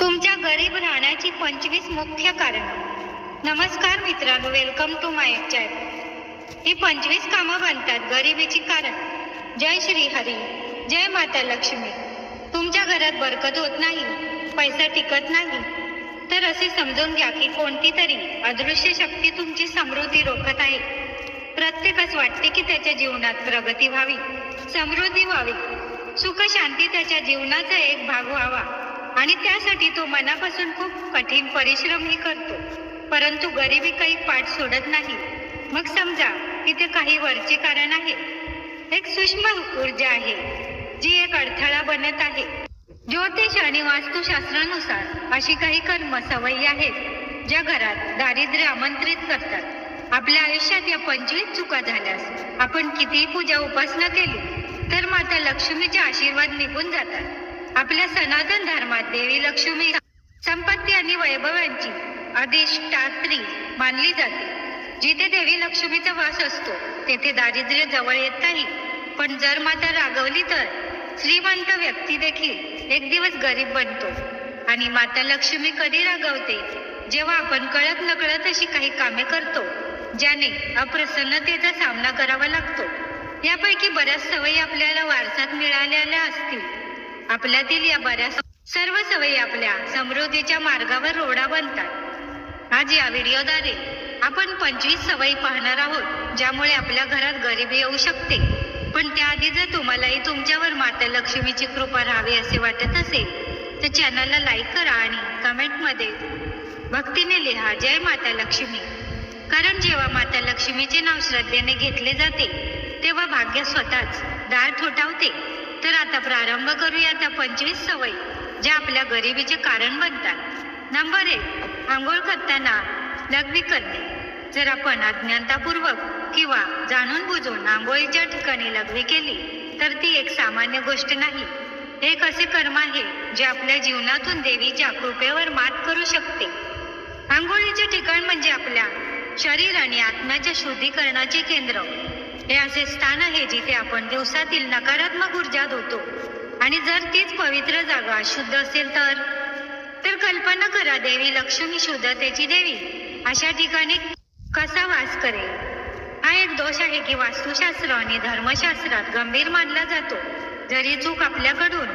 तुमच्या गरीब राहण्याची पंचवीस मुख्य कारण. नमस्कार मित्रांनो वेलकम टू माय चॅनल ही पंचवीस कामं बनतात गरिबीची कारण. जय श्री हरी जय माता लक्ष्मी. तुमच्या घरात बरकत होत नाही पैसा टिकत नाही तर असे समजून घ्या की कोणती तरी अदृश्य शक्ती तुमची समृद्धी रोखत आहे. प्रत्येकास वाटते की त्याच्या जीवनात प्रगती व्हावी समृद्धी व्हावी. सुख शांती त्याच्या जीवनाचा एक भाग व्हावा. आणि त्यासाठी तो मनापासून खूप कठीण परिश्रमही करतो. परंतु गरिबी काही पाठ सोडत नाही. मग समजा इथे काही वरचे कारण आहे. एक सूक्ष्म ऊर्जा आहे जी एक अडथळा बनत आहे. ज्योतिष आणि वास्तुशास्त्रानुसार अशी काही कर्म सवयी आहेत ज्या घरात दारिद्र्य आमंत्रित करतात. आपल्या आयुष्यात या पंचवीस चुका झाल्यास आपण कितीही पूजा उपासना केली तर माता लक्ष्मीचे आशीर्वाद निघून जातात. आपल्या सनातन धर्मात देवी लक्ष्मी संपत्ती आणि वैभवांची अधिष्ठात्री मानली जाते. जिथे देवी लक्ष्मीचा वास असतो तेथे दारिद्र्य जवळ येत नाही. पण जर माता रागवली तर श्रीमंत व्यक्ती देखील एक दिवस गरीब बनतो. आणि माता लक्ष्मी कधी रागवते? जेव्हा आपण कळत नकळत अशी काही कामे करतो ज्याने अप्रसन्नतेचा सामना करावा लागतो. यापैकी बऱ्याच सवयी आपल्याला वारसात मिळालेल्या असतील. आपल्यातील या बऱ्याच सर्व सवयी आपल्या समृद्धीच्या मार्गावर रोडा बनतात. आज या व्हिडिओद्वारे आपण पंचवीस सवयी पाहणार आहोत ज्यामुळे आपल्या घरात गरिबी येऊ शकते. पण त्याआधी जर तुम्हालाही तुमच्यावर माता लक्ष्मीची कृपा राहावी असे वाटत असेल तर चॅनलला लाईक करा आणि कमेंटमध्ये भक्तीने लिहा जय माता लक्ष्मी. कारण जेव्हा माता लक्ष्मीचे नाव श्रद्धेने घेतले जाते तेव्हा भाग्य स्वतःच दार ठोठावते. तर आता प्रारंभ करूया त्या पंचवीस सवयी ज्या आपल्या गरिबीचे कारण बनतात. नंबर एक आंघोळ करताना लघवी करणे. जर आपण अज्ञानतापूर्वक किंवा जाणून बुजून आंघोळीच्या ठिकाणी लघवी केली तर ती एक सामान्य गोष्ट नाही. एक असे कर्म आहे जे आपल्या जीवनातून देवीच्या कृपेवर मात करू शकते? आंघोळीचे ठिकाण म्हणजे आपल्या शरीर आणि आत्म्याच्या शुद्धीकरणाचे केंद्र. हे असे स्थान आहे जिथे आपण दिवसातील नकारात्मक ऊर्जा धुतो. आणि जर तीच पवित्र जागा शुद्ध असेल तर तर कल्पना करा देवी लक्ष्मी शुद्धतेची देवी. अशा ठिकाणी कसा वास करेल? हा एक दोष आहे की वास्तुशास्त्र आणि धर्मशास्त्रात गंभीर मानला जातो. जरी चूक आपल्याकडून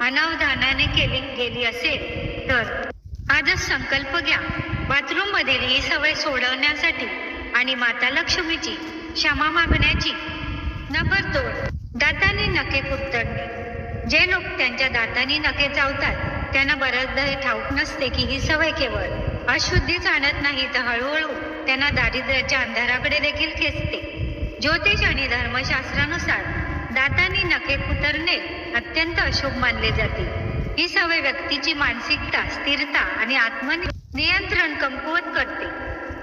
अनावधानाने केली गेली असेल तर आजच संकल्प घ्या. बाथरूम मधील ही सवय सोडवण्यासाठी आणि माता लक्ष्मीची क्षमा मागण्याची. नंबर दातांनी दाताने नखे कुरतडणे जे लोक त्यांच्या दातांनी नखे चावतात त्यांना बऱ्याचदा हे ठाऊक नसते की ही सवय केवळ अशुद्धीच आणत नाही तर हळूहळू त्यांना दारिद्र्याच्या अंधाराकडे देखील खेचते. ज्योतिष आणि धर्मशास्त्रानुसार दातांनी नखे कुतरणे अत्यंत अशुभ मानले जाते. ही सवय व्यक्तीची मानसिकता स्थिरता आणि आत्मनियंत्रण कमकुवत करते.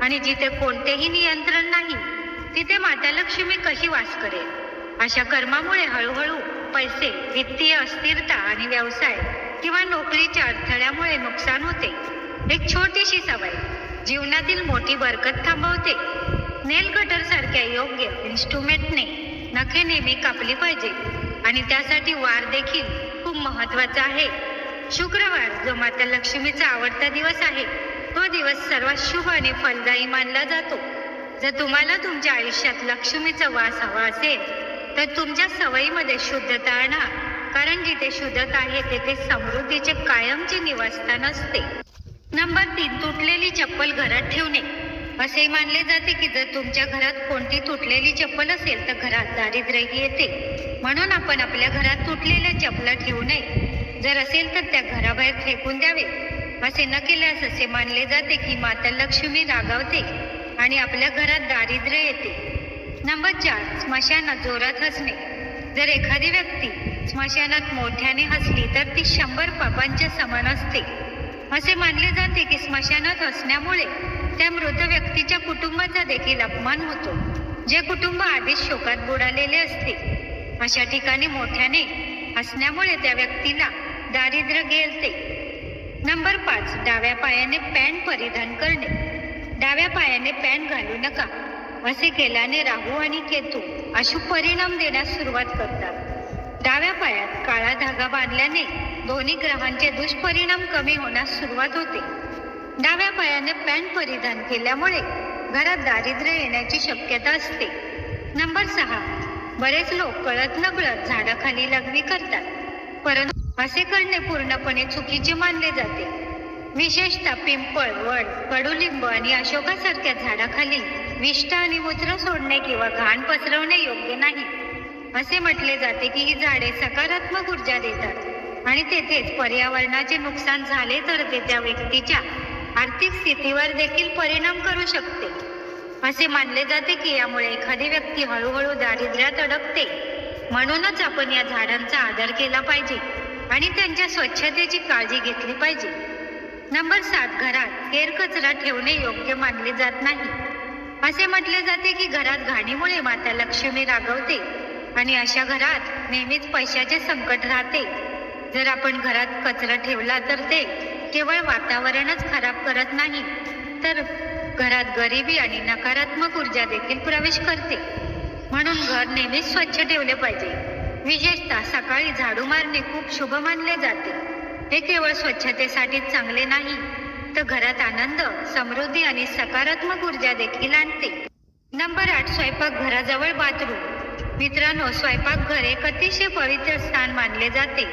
आणि जिथे कोणतेही नियंत्रण नाही तिथे माता लक्ष्मी कशी वास करेल? अशा कर्मामुळे हळूहळू पैसे वित्तीय अस्थिरता आणि व्यवसाय किंवा नोकरीच्या अडथळ्यामुळे नुकसान होते. एक छोटीशी सवय जीवनातील मोठी बरकत थांबवते. नेल कटर सारख्या योग्य इन्स्ट्रुमेंटने नखे नेहमी कापली पाहिजे आणि त्यासाठी वार देखील खूप महत्त्वाचा आहे. शुक्रवार जो माता लक्ष्मीचा आवडता दिवस आहे तो दिवस सर्वात शुभ आणि फलदायी मानला जातो. जर तुम्हाला तुमच्या आयुष्यात लक्ष्मीचा वास हवा असेल तर तुमच्या सवयीमध्ये शुद्धता आणा. कारण जिथे शुद्धता आहे तेथे समृद्धीचे कायमचे निवासस्थान असते. नंबर तीन तुटलेली चप्पल घरात ठेवणे. असे मानले जाते की जर तुमच्या घरात कोणती तुटलेली चप्पल असेल तर घरात दारिद्र्यही येते. म्हणून आपण आपल्या घरात तुटलेल्या चपला ठेवू नये. जर असेल तर त्या घराबाहेर फेकून द्यावे. असे न केल्यास असे मानले जाते की माता लक्ष्मी रागावते. आणि आपल्या घरात दारिद्र्य येते. नंबर चार स्मशानात जोरात हसणे. जर एखादी व्यक्ती स्मशानात मोठ्याने हसली तर ती शंभर पापांच्या समान असते. असे मानले जाते की स्मशानात हसण्यामुळे त्या मृत व्यक्तीच्या कुटुंबाचा देखील अपमान होतो. जे कुटुंब आधीच शोकात बुडालेले असते. अशा ठिकाणी मोठ्याने हसण्यामुळे त्या व्यक्तीला दारिद्र्य गेलते. नंबर पाच डाव्या पायाने पॅन्ट परिधान करणे. डाव्या पायाने पॅन घालू नका. असे केल्याने राहू आणि केतू अशुभ परिणाम देण्यास सुरुवात करतात. डाव्या पायात काळा धागा बांधल्याने दोन्ही ग्रहांचे दुष्परिणाम कमी होण्यास सुरुवात होते. डाव्या पायाने पॅन्ट परिधान केल्यामुळे घरात दारिद्र्य येण्याची शक्यता असते. नंबर सहा. बरेच लोक कळत नकळत झाडाखाली लघवी करतात. परंतु असे करणे पूर्णपणे चुकीचे मानले जाते. विशेषतः पिंपळ वड कडुलिंब आणि अशोकासारख्या झाडाखाली विष्ठा आणि मूत्र सोडणे किंवा घाण पसरवणे योग्य नाही. असे म्हटले जाते की ही झाडे सकारात्मक ऊर्जा देतात आणि तेथेच पर्यावरणाचे नुकसान झाले तर ते त्या व्यक्तीच्या आर्थिक स्थितीवर देखील परिणाम करू शकते. असे मानले जाते की यामुळे एखादी व्यक्ती हळूहळू दारिद्र्यात अडकते. म्हणूनच आपण या झाडांचा आदर केला पाहिजे आणि त्यांच्या स्वच्छतेची काळजी घेतली पाहिजे. नंबर सात घरात केरकचरा ठेवणे योग्य मानले जात नाही. असे म्हटले जाते की घरात घाणीमुळे माता लक्ष्मी रागवते आणि अशा घरात नेहमीच पैशाचे संकट राहते. जर आपण घरात कचरा ठेवला तर ते केवळ वातावरणच खराब करत नाही तर घरात गरिबी आणि नकारात्मक ऊर्जा देखील प्रवेश करते. म्हणून घर नेहमीच स्वच्छ ठेवले पाहिजे. विशेषतः सकाळी झाडू मारणे खूप शुभ मानले जाते. हे केवळ स्वच्छतेसाठीच चांगले नाही तर घरात आनंद समृद्धी आणि सकारात्मक ऊर्जा देखील आणते. नंबर आठ स्वयंपाक घराजवळ बाथरूम. मित्रांनो स्वयंपाकघर एक अतिशय पवित्र स्थान मानले जाते.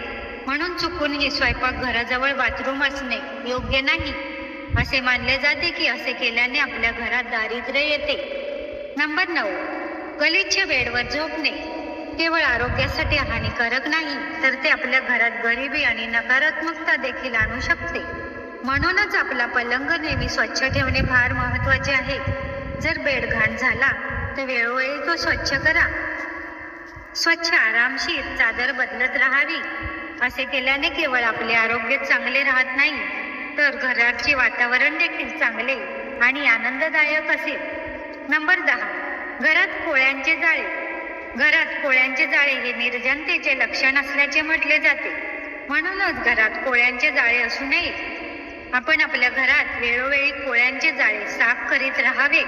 म्हणून चुकूनही स्वयंपाक घराजवळ बाथरूम असणे योग्य नाही. असे मानले जाते की असे केल्याने आपल्या घरात दारिद्र्य येते. नंबर नऊ गलिच्छ बेडवर झोपणे. केवळ आरोग्यासाठी हानिकारक नाही तर ते आपल्या घरात गरिबी आणि नकारात्मकता देखील आणू शकते. म्हणूनच आपला पलंग नेहमी स्वच्छ ठेवणे फार महत्त्वाचे आहे. जर बेडघाण झाला तर वेळोवेळी तो स्वच्छ करा. स्वच्छ आरामशीर चादर बदलत राहावी. असे केल्याने केवळ आपले आरोग्य चांगले राहत नाही तर घराचे वातावरण देखील चांगले आणि आनंददायक असेल. नंबर दहा. घरात कोळ्यांचे जाळे. घरात कोळ्यांचे जाळे हे निर्जनतेचे लक्षण असल्याचे म्हटले जाते. म्हणूनच घरात कोळ्यांचे जाळे असू नये. आपण आपल्या घरात वेळोवेळी कोळ्यांचे जाळे साफ करीत राहावे.